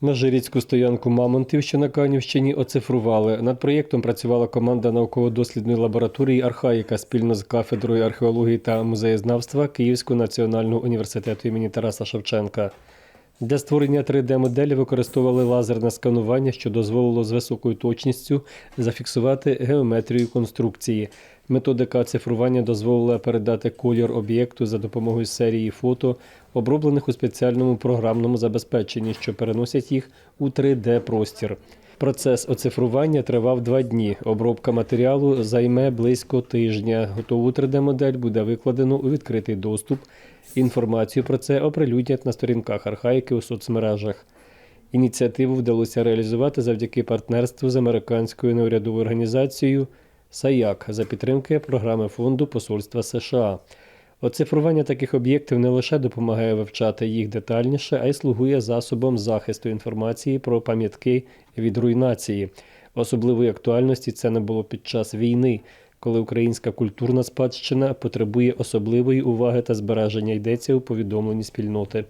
Межиріцьку стоянку Мамонтів, що на Канівщині, оцифрували. Над проєктом працювала команда науково-дослідної лабораторії Архаїка спільно з кафедрою археології та музеєзнавства Київського національного університету імені Тараса Шевченка. Для створення 3D-моделі використовували лазерне сканування, що дозволило з високою точністю зафіксувати геометрію конструкції. Методика цифрування дозволила передати колір об'єкту за допомогою серії фото, оброблених у спеціальному програмному забезпеченні, що переносять їх у 3D-простір. Процес оцифрування тривав два дні. Обробка матеріалу займе близько тижня. Готову 3D-модель буде викладено у відкритий доступ. Інформацію про це оприлюднять на сторінках архаїки у соцмережах. Ініціативу вдалося реалізувати завдяки партнерству з американською неурядовою організацією САЯК за підтримки програми фонду Посольства США. Оцифрування таких об'єктів не лише допомагає вивчати їх детальніше, а й слугує засобом захисту інформації про пам'ятки від руйнації. Особливої актуальності це не було під час війни, коли українська культурна спадщина потребує особливої уваги та збереження йдеться у повідомленні спільноти.